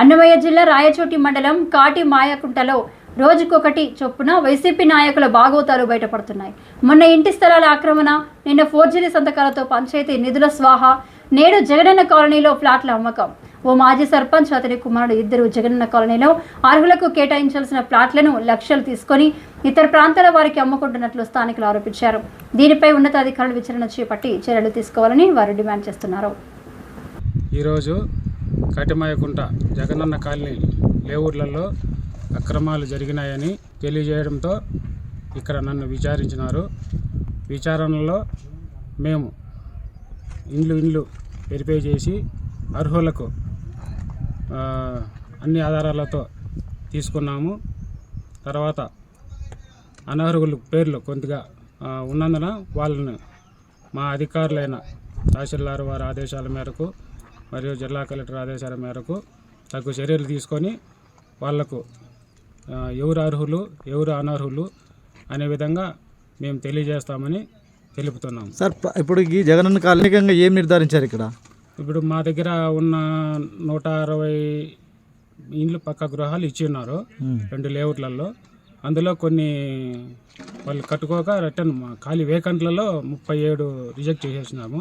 అన్నమయ్య జిల్లా రాయచోటి మండలం కాటి మాయకుంటలో రోజుకొకటి చొప్పున వైసీపీ నాయకుల బాగోతాలు బయటపడుతున్నాయి. మొన్న ఇంటి స్థలాల ఆక్రమణ నిన్న ఫోర్జరీ సంతకాలతో పంచాయతీ నిధుల స్వాహ నేడు జగనన్న కాలనీలో ఫ్లాట్ల అమ్మకం. ఓ మాజీ సర్పంచ్ అతని కుమారుడు ఇద్దరు జగనన్న కాలనీలో అర్హులకు కేటాయించాల్సిన ప్లాట్లను లక్షలు తీసుకొని ఇతర ప్రాంతాల వారికి అమ్ముకుంటున్నట్లు స్థానికులు ఆరోపించారు. దీనిపై ఉన్నతాధికారులు విచారణ చేపట్టి చర్యలు తీసుకోవాలని వారు డిమాండ్ చేస్తున్నారు. ఈరోజు కటిమాయకుంట జగనన్న కాలనీ లేవుర్లలో అక్రమాలు జరిగినాయని తెలియజేయడంతో ఇక్కడ నన్ను విచారించినారు. విచారణలో మేము ఇండ్లు ఇండ్లు వెరిఫై చేసి అర్హులకు అన్ని ఆధారాలతో తీసుకున్నాము. తర్వాత అనర్హుల పేర్లు కొద్దిగా ఉన్నందున వాళ్ళను మా అధికారులైన తహసీల్దార్ వారి ఆదేశాల మేరకు మరియు జిల్లా కలెక్టర్ ఆదేశాల మేరకు తగు చర్యలు తీసుకొని వాళ్ళకు ఎవరు అర్హులు ఎవరు అనర్హులు అనే విధంగా మేము తెలియజేస్తామని తెలుపుతున్నాము సార్ ఇప్పుడు ఈ జగనన్న కాలనీకంగా ఏం నిర్ధారించారు ఇక్కడ ఇప్పుడు మా దగ్గర ఉన్న నూట అరవై ఇండ్లు పక్క గృహాలు ఇచ్చి ఉన్నారు. రెండు లేఅవుట్లలో అందులో కొన్ని వాళ్ళు కట్టుకోక రిటర్న్ ఖాళీ వేకంట్లలో ముప్పై ఏడు రిజెక్ట్ చేసేసినాము.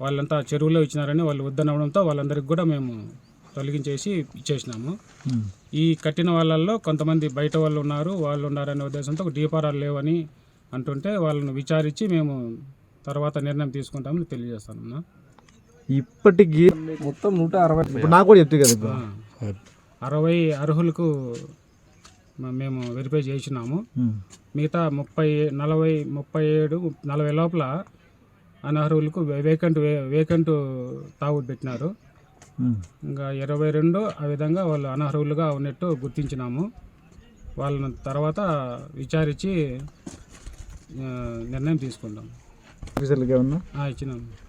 వాళ్ళంతా చెరువులో ఇచ్చినారని వాళ్ళు వద్దనవడంతో వాళ్ళందరికీ కూడా మేము తొలగించేసి ఇచ్చేసినాము. ఈ కట్టిన వాళ్ళల్లో కొంతమంది బయట వాళ్ళు ఉన్నారు వాళ్ళు ఉన్నారనే ఉద్దేశంతో డీపారాలు లేవని అంటుంటే వాళ్ళని విచారించి మేము తర్వాత నిర్ణయం తీసుకుంటామని తెలియజేస్తాను ఇప్పటికి మొత్తం నూట అరవై ఇప్పుడు నాకు కూడా చెప్తే కదా. అరవై అర్హులకు మేము వెరిఫై చేసినాము. మిగతా ముప్పై నలభై ముప్పై ఏడు నలభై లోపల అనర్హులకు వేకెంట్ వేకెంట్ తాగుడు పెట్టినారు. ఇంకా ఇరవై రెండు ఆ విధంగా వాళ్ళు అనర్హులుగా ఉన్నట్టు గుర్తించినాము. వాళ్ళని తర్వాత విచారించి నిర్ణయం ఆ, ఇచ్చినాము.